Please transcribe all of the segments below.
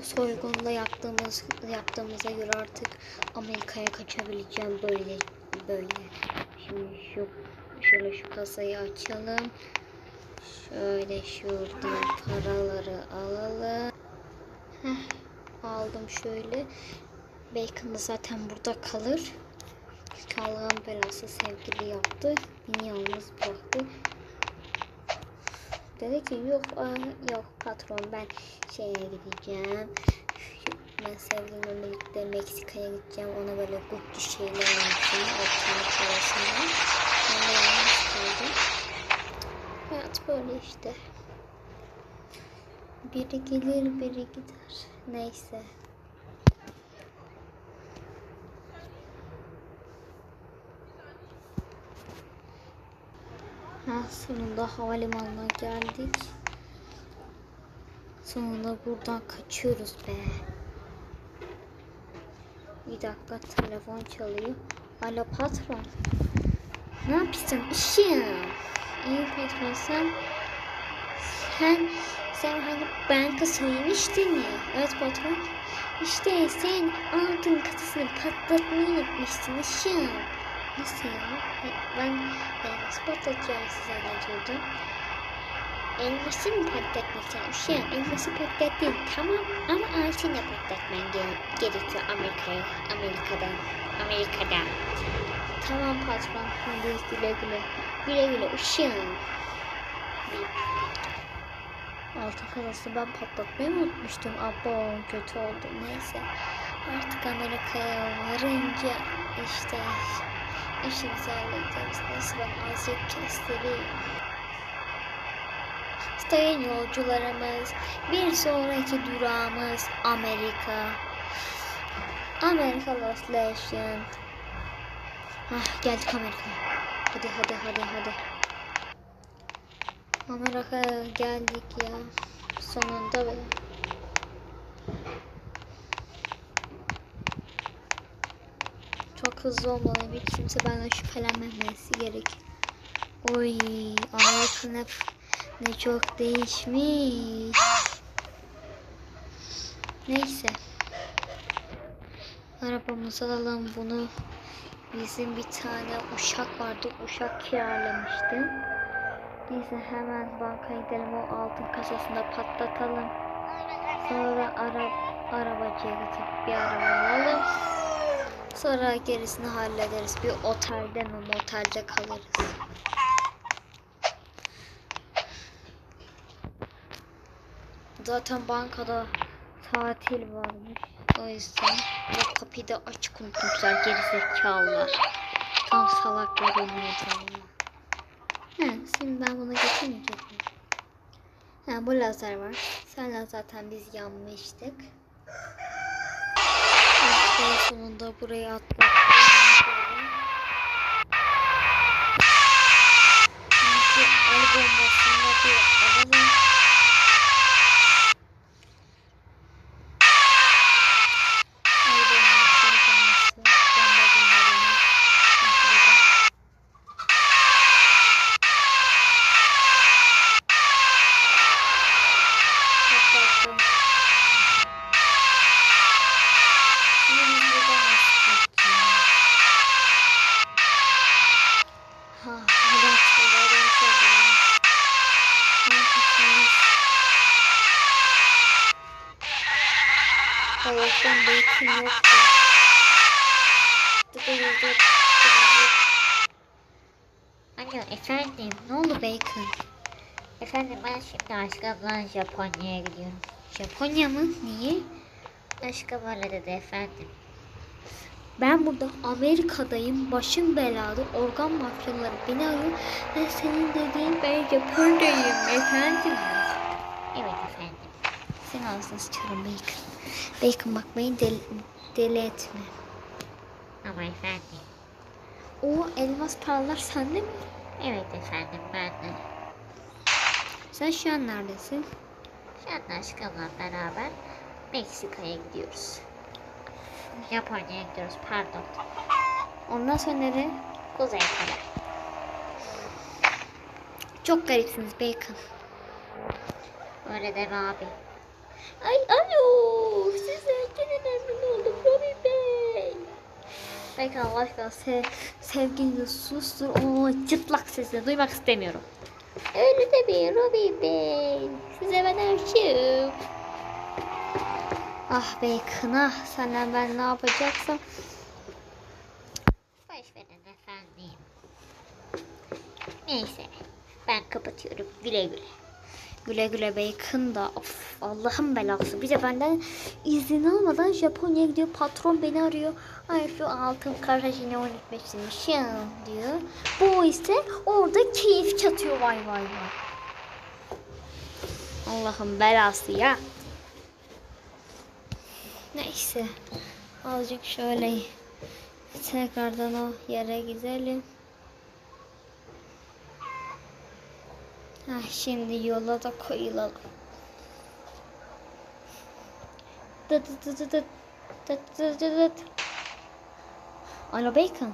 Bu soygunda yaptığımız yaptığımıza göre artık Amerika'ya kaçabileceğim böyle böyle. Şimdi şu şöyle şu kasayı açalım. Şöyle şuradan paraları alalım. Heh, aldım şöyle. Bacon zaten burada kalır. Allah'ın belası sevgili yaptı. Beni yalnız bıraktı. Dedi ki yok yok patron ben şeye gideceğim. Ben sevgilimle birlikte Meksika'ya gideceğim. Ona böyle Gucci şeyler alacağım. Altınlık parasından. Ben de. Hayat böyle işte. Biri gelir biri gider. Neyse. Sonunda havalimanına geldik. Sonunda buradan kaçıyoruz be. Bir dakika telefon çalıyor. Alo patron. Ne yapıyorsun? İşim. İyi patron sen sen sen hani banka soymuştun ya. Evet patron. İşte sen altın kasasını patlatmayı unutmuşsun işim. Ya? Ben, ben nasıl patlatacağım size anlatıyordum. Elması mı patlatmak Şey, elması patlattın tamam ama altını da patlatman ge- gerekiyor Amerika'ya, Amerika'dan, Amerika'dan. Tamam patron, hadi güle güle. Güle güle ışığım. Altın kasası ben patlatmayı unutmuştum. Abo kötü oldu neyse. Artık Amerika'ya varınca işte Neyse ben azıcık kestireyim. Sayın yolcularımız, bir sonraki durağımız Amerika. Amerika Lost Legend. Ah geldik Amerika'ya. Hadi hadi hadi hadi. Amerika'ya geldik ya. Sonunda be. Çok hızlı olmalıyım. Hiç kimse benden şüphelenmemesi gerek. Oy, Amerika ne, ne çok değişmiş. Neyse. Arabamızı alalım bunu. Bizim bir tane uşak vardı. Uşak kiralamıştım. Neyse hemen bankaya gidelim. O altın kasasında patlatalım. Sonra ara, arabacıya gidip bir araba alalım. Sonra gerisini hallederiz. Bir otelde mi motelde kalırız. Zaten bankada tatil varmış. O yüzden bu kapıyı da açık unutmuşlar gerizekalılar. Tam salaklar yatağımda. He, şimdi ben bunu getirmeyecek miyim? Ha, bu lazer var. Senle zaten biz yanmıştık. Sonunda buraya atladık. Şimdi el bombasını bir alalım. El bombası, el bombası, bomba, bomba, bomba. Heh, burada. Patlattım. Şimdi biz buradan nasıl kaçacağız? Ha, hadi açıldı, hadi açıldı. Ne yapacağız? Allah'tan beytim yoktu. Tıkırdı, tıkırdı. Alo efendim, ne oldu Bacon? Efendim ben şimdi aşkımla Japonya'ya gidiyorum. Japonya mı? Niye? Aşkım öyle dedi efendim. Ben burada Amerika'dayım. Başım belada. Organ mafyaları beni arıyor. Ben senin dediğin ben Japonya'dayım efendim. Evet efendim. Sen ağzına sıçarım Bacon. Bacon bak beni deli, deli etme. Ama efendim. O elmas paralar sende mi? Evet efendim ben de. Sen şu an neredesin? Şu an aşkımla beraber Meksika'ya gidiyoruz. Japonya'ya gidiyoruz pardon. Ondan sonra nereye? Kuzey Kore. Çok garipsiniz Bacon. Öyle deme abi. Ay alo. Memnun oldum Robin Bey. Belki Allah aşkına sev, sevgilini sustur. O çıtlak sesini duymak istemiyorum. Öyle de bir Robin Bey. Size ben aşığım. Ah Bacon ah senden ben ne yapacaksam. Boş verin efendim. Neyse ben kapatıyorum güle güle. Güle güle Bacon da of Allah'ın belası. Bir de benden izin almadan Japonya'ya gidiyor. Patron beni arıyor. Ay şu altın karajini unutmuşsun diyor. Bu ise orada keyif çatıyor vay vay vay. Allah'ın belası ya. Neyse. Azıcık şöyle tekrardan o yere gidelim. Ha, şimdi yola da koyulalım. Dıt dıt dıt dıt. Dıt dıt dıt dıt. Alo Bacon.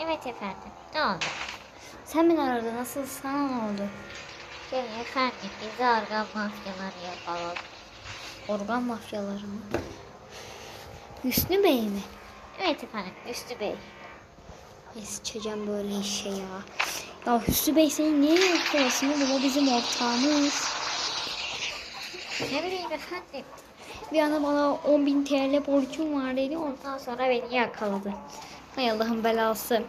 Evet efendim. Ne oldu? Sen beni aradın. Nasıl sana ne oldu? Şey efendim bizi organ mafyaları yakaladı. Organ mafyaları mı? Hüsnü Bey mi? Evet efendim Hüsnü Bey. Ay sıçacağım böyle işe ya. Ya Hüsnü Bey seni niye yakalasın oğlum? O bizim ortağımız. Ne bileyim efendim. Bir anda bana 10.000 TL borcum var dedi. Ondan sonra beni yakaladı. Hay Allah'ın belası.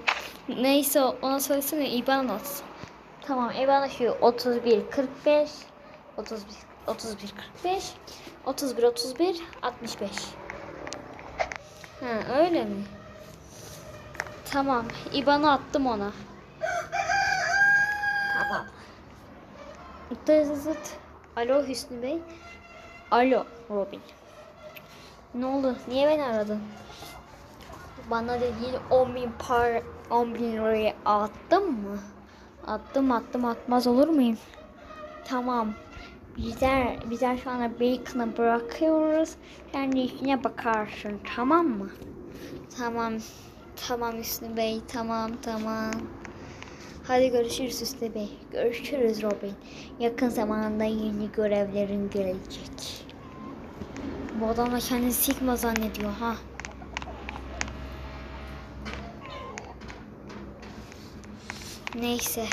Neyse ona söylesene IBAN at. Tamam IBAN şu 31 45 31 31 45 31 31 65. Ha öyle mi? Tamam. IBAN'ı attım ona. Tamam. Zıt. Alo Hüsnü Bey. Alo Robin. Ne oldu? Niye beni aradın? Bana dediğin 10 bin par 10 bin lirayı attın mı? Attım attım atmaz olur muyum? Tamam. Bizler, bizler şu anda Bacon'ı bırakıyoruz. Sen de işine bakarsın tamam mı? Tamam. Tamam Hüsnü Bey. Tamam tamam. Hadi görüşürüz Hüsnü Bey. Görüşürüz Robin. Yakın zamanda yeni görevlerin gelecek. Bu adam da kendini Sigma zannediyor ha. Neyse.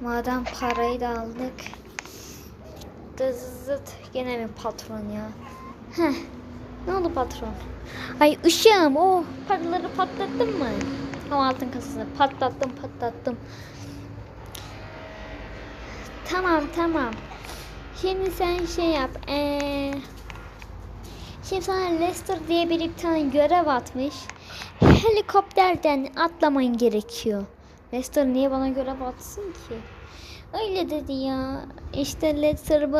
Madem parayı da aldık. Dızıt gene mi patron ya? Heh. Ne oldu patron? Ay ışığım o paraları patlattın mı? O altın kasasını patlattım patlattım. Tamam tamam. Şimdi sen şey yap. Ee, şimdi sana Lester diye bir tane görev atmış. Helikopterden atlaman gerekiyor. Lester niye bana görev atsın ki? Öyle dedi ya. İşte Lester, bu,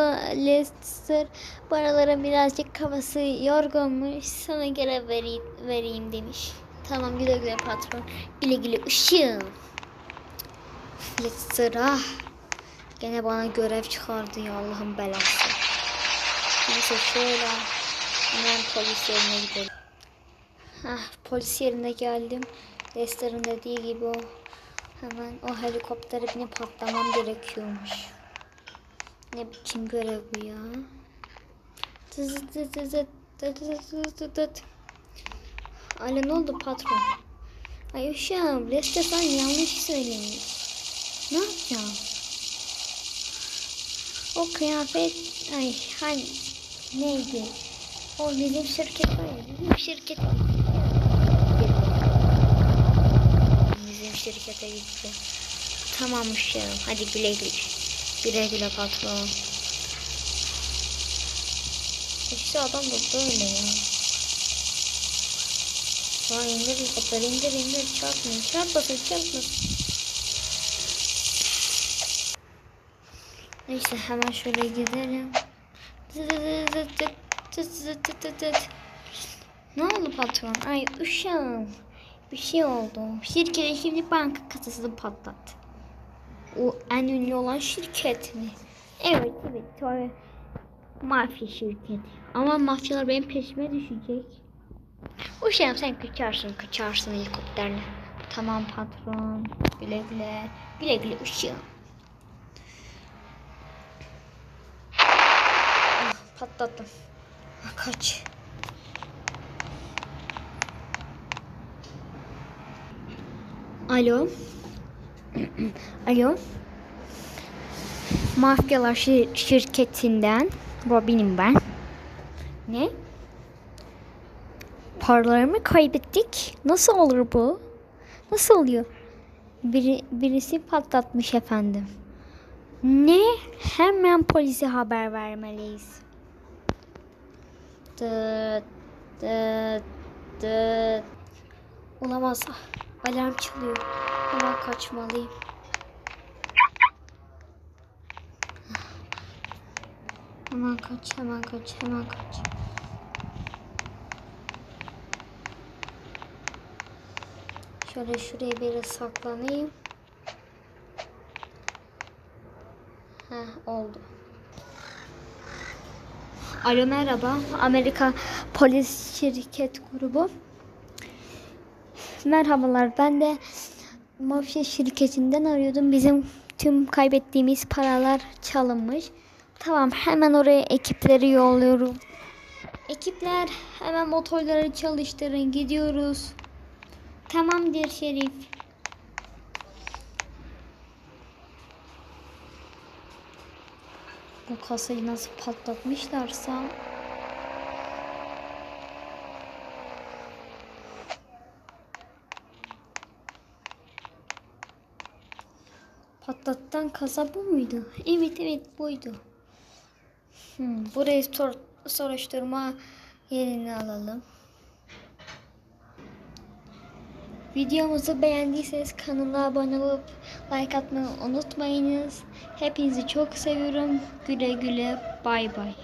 Lester paralara birazcık kafası yorgunmuş. Sana görev vereyim, vereyim demiş. Tamam güle güle patron. Güle güle ışığım. Lester ah. Gene bana görev çıkardı ya Allah'ın belası. Neyse şöyle hemen polis yerine gidelim. Hah polis yerine geldim. Lester'ın dediği gibi o hemen o helikoptere binip patlamam gerekiyormuş. Ne biçim görev bu ya? Tız tız tız tız tız tız tız tız. Alo ne oldu patron? Ay uşağım Lester sen yanlış söylemiş. Ne yapacağım? O kıyafet ay hani neydi? O bizim şirket var ya bizim şirket bizim şirkete gitti. Tamam uşağım hadi güle güle. Güle güle patron. İşte adam da böyle ya. Vay indir helikopter indir indir çarpmayın çarpmasın çarpmasın. Neyse hemen şöyle gidelim. Ne oldu patron? Ay uşağım. Bir şey oldu. Şirkete şimdi banka kasasını patlattı. O en ünlü olan şirket mi? Evet evet. Mafya şirketi. Ama mafyalar benim peşime düşecek. Uşağım sen kaçarsın kaçarsın helikopterle. Tamam patron. Güle güle. Güle güle uşağım. Patlattım. Kaç. Alo. Alo. Mafyalar şir- şirketinden Robin'im ben. Ne? Paralarımı kaybettik. Nasıl olur bu? Nasıl oluyor? Biri, birisi patlatmış efendim. Ne? Hemen polise haber vermeliyiz. Dıt, dıt, dıt. Olamaz. Alarm çalıyor. Hemen kaçmalıyım. Hemen kaç, hemen kaç, hemen kaç. Şöyle şuraya bir saklanayım. Heh, oldu. Alo merhaba. Amerika Polis Şirket Grubu. Merhabalar. Ben de mafya şirketinden arıyordum. Bizim tüm kaybettiğimiz paralar çalınmış. Tamam hemen oraya ekipleri yolluyorum. Ekipler hemen motorları çalıştırın. Gidiyoruz. Tamamdır Şerif. Bu kasayı nasıl patlatmışlarsa Patlatan kasa bu muydu? Evet evet buydu. Hmm, burayı sor soruşturma yerini alalım. Videomuzu beğendiyseniz kanala abone olup like atmayı unutmayınız. Hepinizi çok seviyorum. Güle güle bay bay.